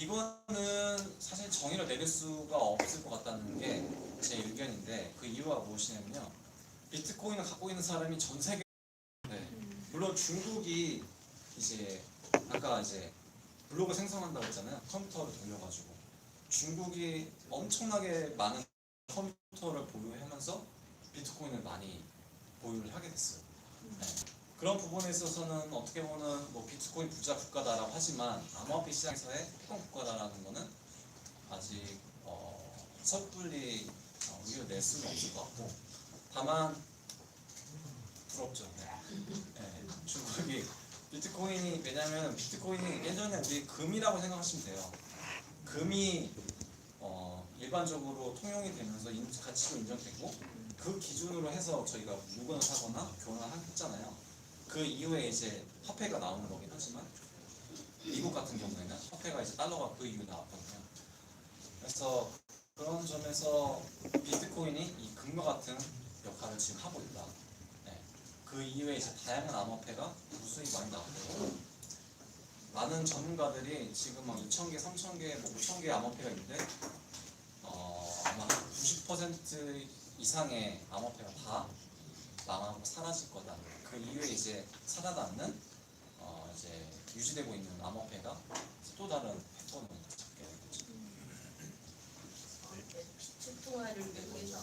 이거는 사실 정의를 내릴 수가 없을 것 같다는 게 제 의견인데 그 이유가 무엇이냐면요. 비트코인을 갖고 있는 사람이 전 세계 네. 물론 중국이 이제 아까 이제 블로그 생성한다고 했잖아요. 컴퓨터를 돌려가지고 중국이 엄청나게 많은 컴퓨터를 보유하면서 비트코인을 많이 보유를 하게 됐어요. 네. 그런 부분에 있어서는 어떻게 보면 뭐 비트코인 부자 국가다라고 하지만 암호화폐 시장에서의 패권 국가다라는 거는 아직 어, 섣불리 어, 의견을 낼 수는 없을 것 같고 다만 부럽죠. 네. 네, 중국이 비트코인이 왜냐하면 비트코인이 예전에 우리 금이라고 생각하시면 돼요. 금이 어, 일반적으로 통용이 되면서 인- 가치로 인정되고 그 기준으로 해서 저희가 물건을 사거나 교환을 했잖아요. 그 이후에 이제 화폐가 나오는 거긴 하지만 미국 같은 경우에는 화폐가 이제 달러가 그 이후에 나왔거든요. 그래서 그런 점에서 비트코인이 이 금과 같은 역할을 지금 하고 있다. 네. 그 이후에 이제 다양한 암호화폐가 무수히 많이 나오고 많은 전문가들이 지금 막 2,000개, 3,000개, 뭐 5,000개 암호화폐가 있는데 어, 아마 90% 이상의 암호화폐가 다 망하고 사라질 거다. 그 이후에 이제 살아남는 어, 이제 유지되고 있는 암호화폐가 이제 또 다른 패턴을 잡게 되죠. 기축 통화를 미국에서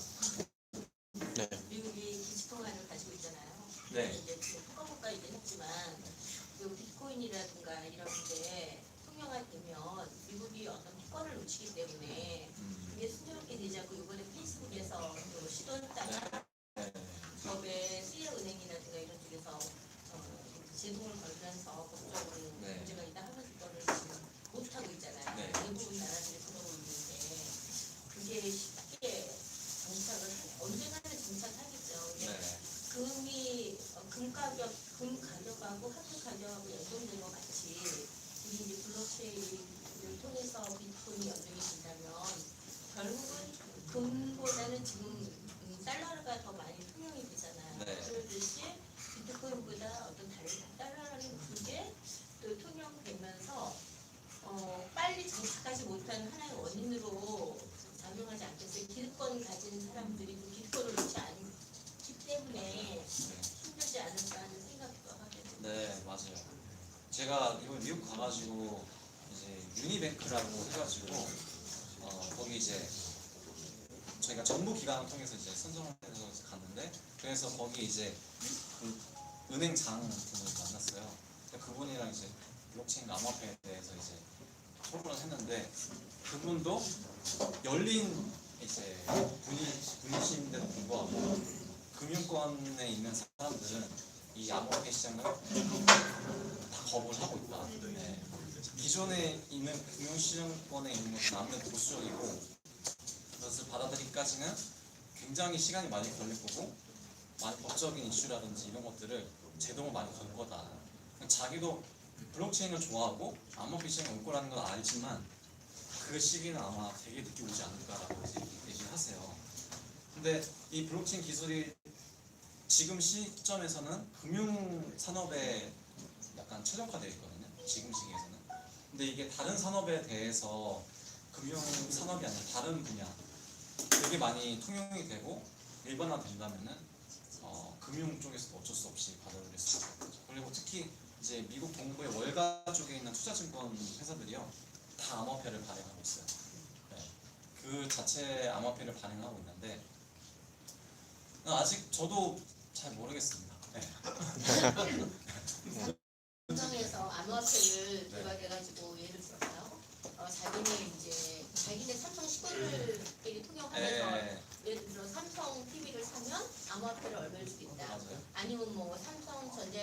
네. 미국이 기축 통화를 가지고 있잖아요. 네. 이제 국가국가 이긴 했지만 그 비트코인이라든가 이런 게 통용화되면 미국이 어떤 패권을 놓치기 때문에 음, 이게 순조롭게 되지 않고 이번에 페이스북에서 또 시도했다가 네. 법에 수혜은행이라든가 이런 쪽에서 어, 제동을 걸면서 법적으로 네. 문제가 있다 하면서 그거를 지금 못하고 있잖아요. 네. 대부분 나라들이 그러고 있는데 그게 쉽게 정착을 하- 언젠가는 정착하겠죠. 근데 네. 금이 어, 금 가격 금 가격하고 화폐 가격하고 연동된 것 같이 이게 이제 블록체인을 통해서 비트코인이 연동이 된다면 결국은 금보다는 지금 음, 달러가 더 많이 통용이 되잖아요. 네. 그러듯이 비트코인보다 어떤 다른 달러라는 그게 또 통용되면서 어, 빨리 정착하지 못한 하나의 원인으로 작용하지 않겠어요. 기득권 가진 사람들이 그 기득권을 놓지 않기 때문에 힘들지 않을까 하는 생각도 하게 됩니다. 네, 맞아요. 제가 이번 미국 가가지고 유니뱅크라고 해가지고 어, 거기 이제 저희가 정부 기관을 통해서 이제 선정을 해서 갔는데 그래서 거기 이제 그 은행장 분을 만났어요. 그분이랑 이제 블록체인 암호화폐에 대해서 이제 토론을 했는데 그분도 열린 이제 분이 분이신데도 불구하고 금융권에 있는 사람들은 이 암호화폐 시장을 다 거부를 하고 있다. 네. 기존에 있는 금융시장권에 있는 아무래도 보수적이고 그것을 받아들이기까지는 굉장히 시간이 많이 걸릴 거고 많은 법적인 이슈라든지 이런 것들을 제동을 많이 걸 거다. 자기도 블록체인을 좋아하고 암호화폐 시장에 올 거라는 건 알지만 그 시기는 아마 되게 늦게 오지 않을까라고 이제 얘기를 하세요. 근데 이 블록체인 기술이 지금 시점에서는 금융 산업에 약간 최적화되어 있거든요. 지금 시기에서는. 근데 이게 다른 산업에 대해서 금융 산업이 아니라 다른 분야 되게 많이 통용이 되고 일반화 된다면은 어, 금융 쪽에서도 어쩔 수 없이 받아들일 수 있는 거죠. 그리고 특히 이제 미국 동부의 월가 쪽에 있는 투자증권 회사들이요 다 암호화폐를 발행하고 있어요. 네. 그 자체 암호화폐를 발행하고 있는데 아직 저도 잘 모르겠습니다. 네. 암호화폐를 네. 개발해가지고 예를 들어서요. 어, 자기네 이제 자기네 삼성 식구들끼리 통용하면서 네. 예를 들어 삼성 TV를 사면 암호화폐를 얼마를 수 있다. 맞아요. 아니면 뭐 삼성 전자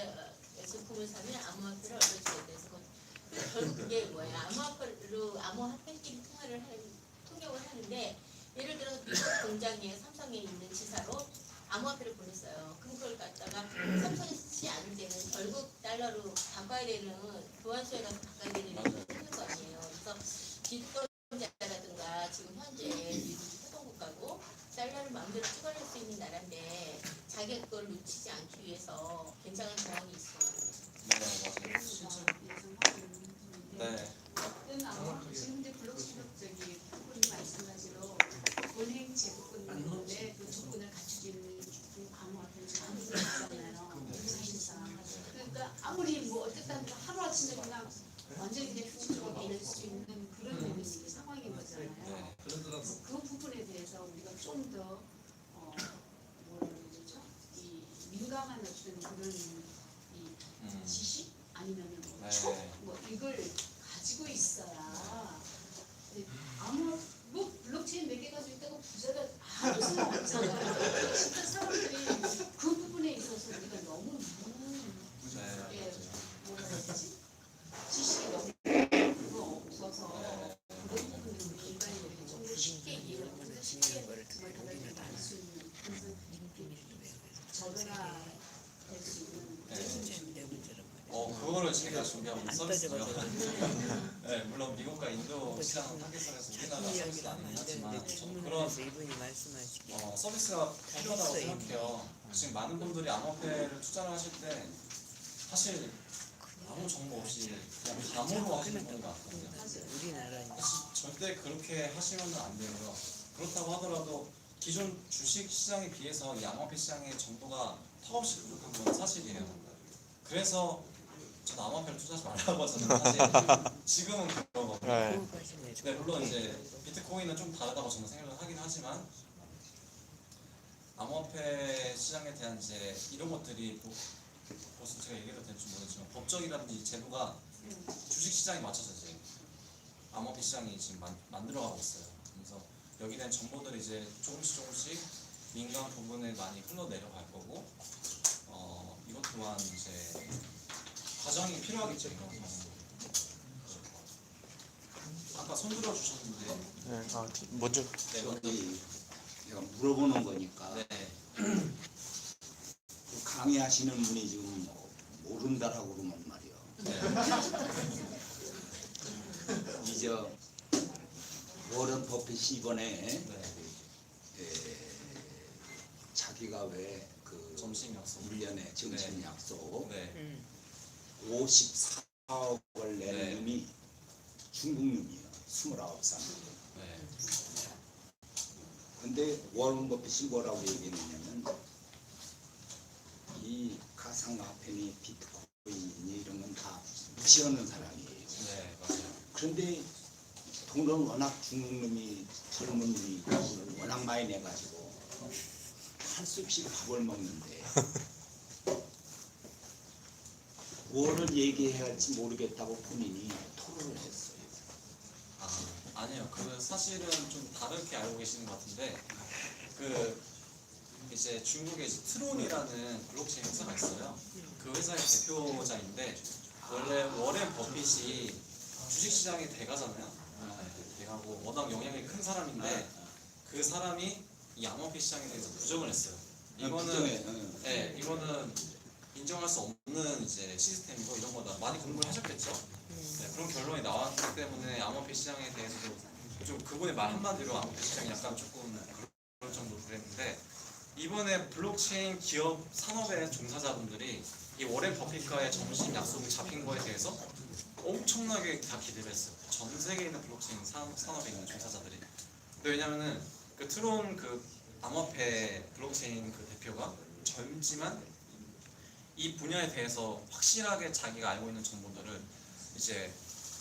제품을 사면 암호화폐를 얼마 수 있다. 그래서 그- 결국 그게 뭐예요? 암호화폐로 암호화폐끼리 통화를 하, 통용을 하는데 예를 들어 미국 공장에 삼성에 있는 지사로 암호화폐를 보냈어요. 그럼 그걸 갖다가 쓰지 않을 때는 결국 달러로 바꿔야 되는 교환소에 가서 바꿔야 되는 일이. 생길 거 아니에요. 그래서 기득권자라든가 지금 현재 미국이 회동국가고 달러를 마음대로 찍어낼 수 있는 나라인데 자기 걸 놓치지 않기 위해서 굉장한 저항이 있어요. 네. 실제 네. 어떤 아마 지금 이제 블록체인 저기 부분이 마찬가지로 은행 제도권이 있는데 그 조건을 갖추지는 암호화폐는 안 되잖아요. 사실상. 그러니까 아무리 뭐 어쨌든 하루 아침에 그냥 완전히 그냥 휴지적으로 내릴 수 있는 그런 음. 상황인 거잖아요. 네. 그래서 그 부분에 대해서 우리가 좀 더 어, 뭐라 그러죠? 이 민감한 어떤 그런 이 음. 지식 아니면은 뭐 네. 촉, 뭐 이걸 가지고 있어야 네, 아무 뭐 블록체인 몇 개 가지고 있다고 부자가 아무 소용 없잖아요. 진짜 사람들이 그 부분에 있어서 우리가 너무 문 네. 예, 뭐라 해야 되지? 지식이 너무 없어서 그런 부분을 우리 인간이 좀더 쉽게 이해하고 쉽게 그걸 받아들일 수 있는 그래서 저변화 될수 있는 그런 어 그거를 준비한 서비스고요. 네, 물론 미국과 인도 시장 타겟선에서 우리나라 서비스는 아니긴 하지만 저는 그런 어, 서비스가 필요하다고 생각해요. 지금 많은 분들이 암호화폐를 투자를 하실 때 사실 아무 정보 없이 그냥 감으로 하시는 분이 많거든요. 사실 절대 그렇게 하시면 안 되고요. 그렇다고 하더라도 기존 주식 시장에 비해서 이 암호화폐 시장의 정보가 턱없이 부족한 건 사실이에요. 그래서 전 암호화폐를 투자하지 말라고 하잖아요. 사실 지금은 그런 거거든요. 호흡하시네. 네, 물론 이제 비트코인은 좀 다르다고 저는 생각을 하긴 하지만 암호화폐 시장에 대한 이제 이런 것들이 뭐, 벌써 제가 얘기해도 될지 모르겠지만 법적이라든지 제도가 주식 시장에 맞춰서 이제 암호화폐 시장이 지금 만, 만들어가고 있어요. 그래서 여기에 대한 정보들이 이제 조금씩 조금씩 민감 부분에 많이 흘러내려갈 거고 어, 이것 또한 이제 과정이 필요하겠죠. 아까 손 들어 주셨는데 네, 아, 먼저 네, 먼저 내가 물어보는 거니까 네. 그 강의하시는 분이 지금 모른다라고 그러면 말이야. 네. 이제 워런 버핏이 이번에 네. 에, 자기가 왜 그 점심 약속. 1년에 정신 약속 네. 음. 54억을 내는 네. 놈이 중국 놈이야. 29살. 네. 근데 워런 버핏이 뭐라고 얘기했냐면 이 가상화폐니 비트코인이 이런 건 다 무시하는 사람이에요. 네, 맞아요. 그런데 돈은 워낙 중국 놈이 젊은 놈이 돈을 워낙 많이 내가지고 할수 없이 밥을 먹는데 뭐를 얘기해야 할지 모르겠다고 본인이 토론을 했어요. 아, 아니요. 그 사실은 좀 다르게 알고 계시는 것 같은데 그 이제 중국에 이제 트론이라는 블록체인 회사가 있어요. 그 회사의 대표자인데 원래 워렌 버핏이 주식시장의 대가잖아요. 네, 대가고 워낙 영향이 큰 사람인데 그 사람이 이 암호화폐 시장에 대해서 부정을 했어요. 이거는 응. 네, 이거는 인정할 수 없는 이제 시스템이고 이런 거다 많이 공부를 하셨겠죠. 네, 그런 결론이 나왔기 때문에 암호화폐 시장에 대해서도 좀 그분의 말 한마디로 암호화폐 시장이 약간 조금 그럴 정도로 그랬는데 이번에 블록체인 기업 산업의 종사자분들이 이 워렌 버핏과의 점심 약속이 잡힌 거에 대해서 엄청나게 다 기대를 했어요. 전 세계에 있는 블록체인 산- 산업에 있는 종사자들이. 왜냐면은 그 트론 그 암호화폐 블록체인 그 대표가 젊지만 이 분야에 대해서 확실하게 자기가 알고 있는 정보들을 이제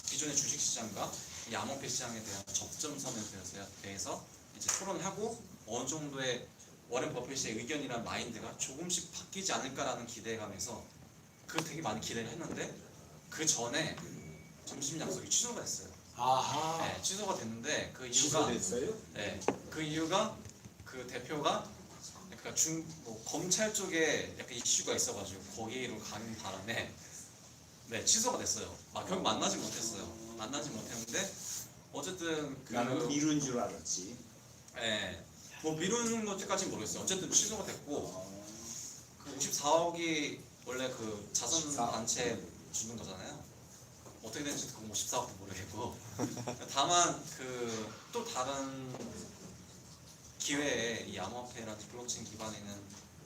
기존의 주식 시장과 이 암호화폐 시장에 대한 접점선에 대해서, 대해서 이제 토론하고 어느 정도의 워렌 버핏의 의견이란 마인드가 조금씩 바뀌지 않을까라는 기대감에서 그 되게 많이 기대를 했는데 그 전에 점심 약속이 취소가 됐어요. 아하. 네, 취소가 됐는데 그 이유가 취소됐어요? 네, 그 이유가 그 대표가 그러니까 중 뭐 검찰 쪽에 약간 이슈가 있어가지고 거기로 가는 바람에 네 취소가 됐어요. 아 결국 만나지 못했어요. 만나지 못했는데 어쨌든 그 나는 미룬 줄 알았지. 예, 뭐 미루는 것까지는 모르겠어요. 어쨌든 취소가 됐고 어, 그 54억이 원래 그 자선 14억. 단체 주는 거잖아요. 어떻게 되는지 그건 54억도 모르겠고 다만 그 또 다른 기회에 이 암호화폐라든지 블록체인 기반에 있는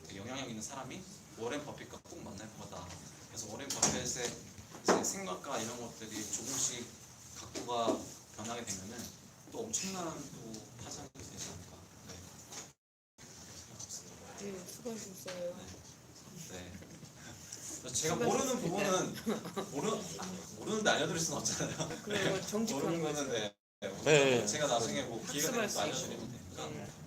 되게 영향력 있는 사람이 워렌 버핏과 꼭 만날 거다. 그래서 워렌 버핏의 생각과 이런 것들이 조금씩 제도가 변하게 되면은 또 엄청난 또 파장이 되지 않을까. 네. 네, 수고하셨어요. 네. 그래서 제가 모르는 부분은 모르 아, 모르는데 알려드릴 수는 없잖아요. 그리고 정직한 모르는. 거는 네. 네. 네. 제가 나중에 뭐 기회가 되면 알려드리면 되니까.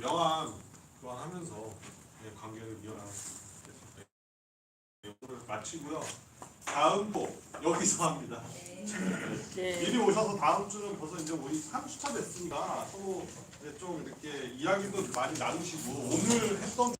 명함 교환하면서 네, 관계를. 네, 오늘 마치고요. 다음 곡 여기서 합니다. 네. 미리 오셔서 다음 주는 벌써 이제 우리 3주차 됐으니까 서로 이제 좀 이렇게 이야기도 많이 나누시고 오늘 했던